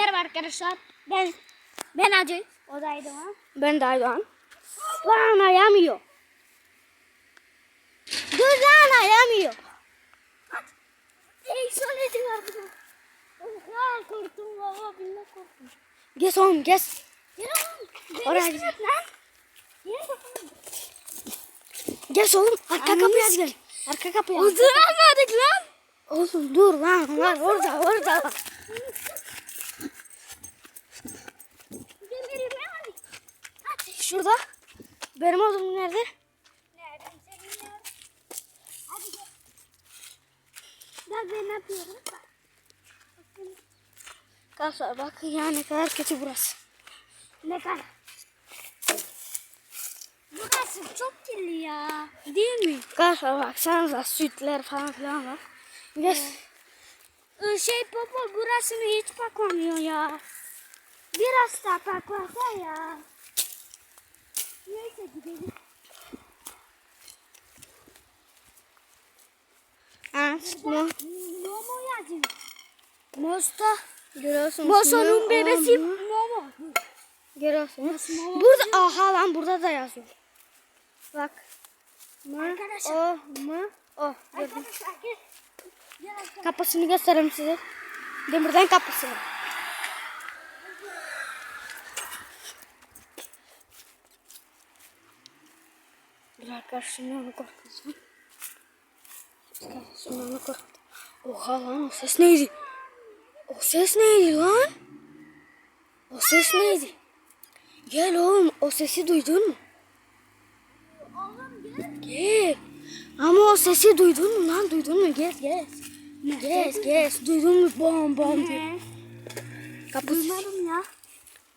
Merhaba arkadaşlar. Ben ben Acı. O da Aydoğan. Ben de Aydoğan. Lan ayağım yiyor. Dur lan ayağım yiyor. Ey söyledim artık. Oha korktum baba billah korktum. Geç oğlum geç. Yürü oğlum. Oraya sıkıntı lan. Bakalım. Geç oğlum. Arka Ananı kapıya gel. Arka kapıya. Oturamadık lan. Oğlum dur lan. Var orada orada. var. Demiri ben Hadi. Şurada. Benim odum nerede? Nereden senin? Hadi gel. Bak ben ne yapıyorum? Bak. Arkadaşlar bak ya ne kadar kötü burası. Ne kadar? Burası çok kirli ya. Değil mi? Arkadaşlar baksanıza sütler falan filan var. Geç. Ee, Şey baba burasını hiç bakmamıyor ya. Biraz daha baklasa ya. Gidelim. Mo, Momo yazıyor. Mosta. Görüyorsunuz. Moso'nun Mo- bebesi Mo- Momo. Görüyorsunuz. Burada aha lan burada da yazıyor. Bak. Mı, Arkadaşlar. o, mı, o. Gördüm. Arkadaşlar gel. Kapısını göstereyim size. Demirden kapısı. Bir arkadaş şimdi onu korkutsun. Şimdi onu korkut. Oha lan o ses neydi? O ses neydi lan? O ses neydi? Gel oğlum o sesi duydun mu? Oğlum gel. Gel. Ama o sesi duydun mu lan? Duydun mu? Gel gel. Gel gel. Duydun mu? Bom bom diye. Kapı. Duymadım ya.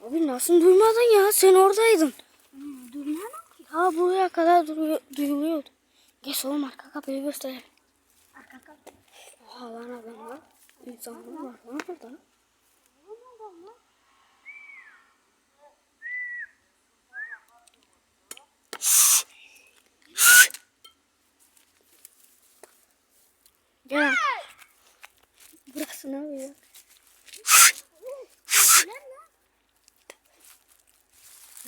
Abi nasıl duymadın ya? Sen oradaydın. Ha buraya kadar duruyor, duyuluyordu. Geç oğlum arka kapıyı gösterelim. Arka kapı. Oha lan adam var. İnsanlar var lan burada. Gel. Burası ne oluyor?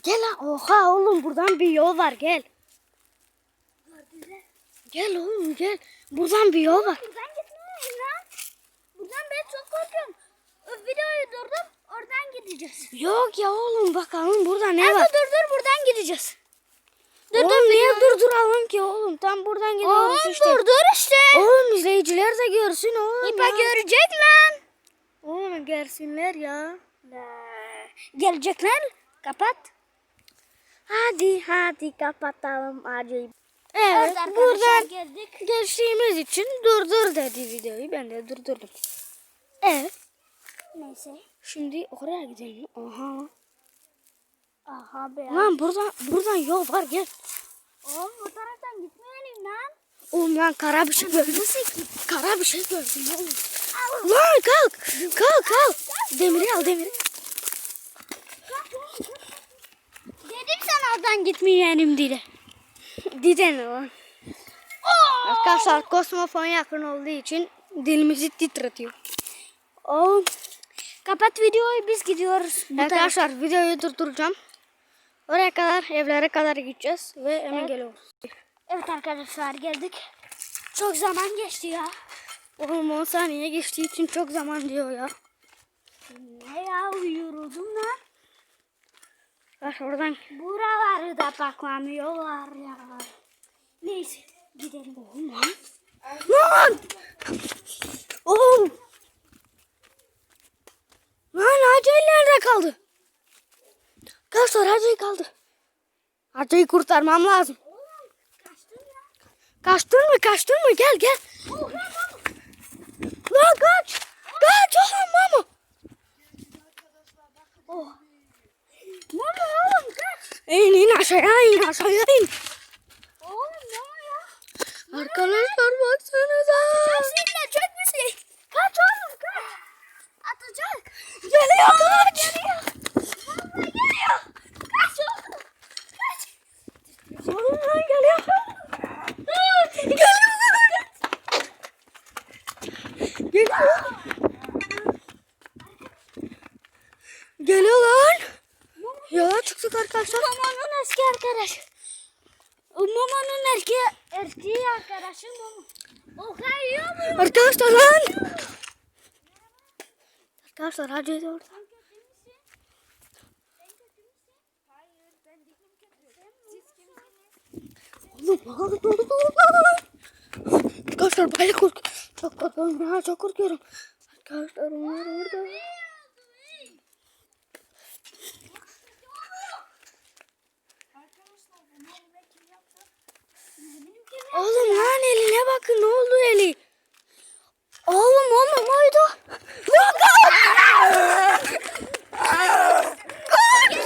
Gel lan. Oha oğlum buradan bir yol var gel. Gel oğlum gel. Buradan bir yol var. Buradan gitmeyin lan. Buradan ben çok korkuyorum. Videoyu durdum. Oradan gideceğiz. Yok ya oğlum bakalım burada ne Hadi var? dur dur buradan gideceğiz. Dur oğlum niye durduralım ki oğlum? Tam buradan gidiyoruz Oğlum işte. dur dur işte. Oğlum izleyiciler de görsün oğlum İpa ya. görecek lan. Oğlum görsünler ya. Gelecekler. Kapat. Hadi hadi kapatalım acayip. Evet, Evet buradan geldik. geçtiğimiz için durdur dedi videoyu. Ben de durdurdum. Evet. Neyse. Şimdi oraya gidelim. Aha. Aha be. Lan buradan buradan yol var gel. Oğlum bu taraftan gitmeyelim lan. Oğlum lan kara bir şey gördüm. Kara bir şey gördüm oğlum. Lan kalk. Kalk kalk. Demiri al demiri. Oradan gitmeyelim diye. Diden lan. Arkadaşlar kosmofon yakın olduğu için dilimizi titretiyor. Oğlum. Kapat videoyu biz gidiyoruz. Tarafa. Arkadaşlar videoyu durduracağım. Oraya kadar evlere kadar gideceğiz ve hemen Evet. geliyoruz. Evet arkadaşlar geldik. Çok zaman geçti ya. Oğlum 10 saniye geçtiği için çok zaman diyor ya. Ne ya yoruldum lan. Bak oradan. Buraları da bakmamıyorlar ya. Neyse gidelim. Oğlum lan. Lan! Oğlum. Lan Hacı nerede kaldı? Arkadaşlar Hacı'yı kaldı. Hacı'yı kurtarmam lazım. Kaçtın ya. Kaçtın mı kaçtın mı gel gel. Oh. Lan kaç. Kaç oğlum mama. Oh. İn in aşağıya in aşağıya in. Oğlum mama ya. Arkadaşlar baksanıza. Bir şey. Kaç oğlum kaç. Atacak. Geliyor kaç. Geliyor. Mama geliyor. Kaç oğlum. Kaç. Oğlum lan geliyor. Geliyor. Geliyor. Geliyor lan. Çıktık arkadaşlar. Momo'nun eski arkadaşı. Momo'nun erkeği, erkeği arkadaşı Momo. O kayıyor mu? Arkadaşlar lan. Arkadaşlar hadi orada. Arkadaşlar bayağı kork. Çok korkuyorum ya çok korkuyorum. Arkadaşlar onlar orada. Oğlum lan eline bakın ne oldu eli?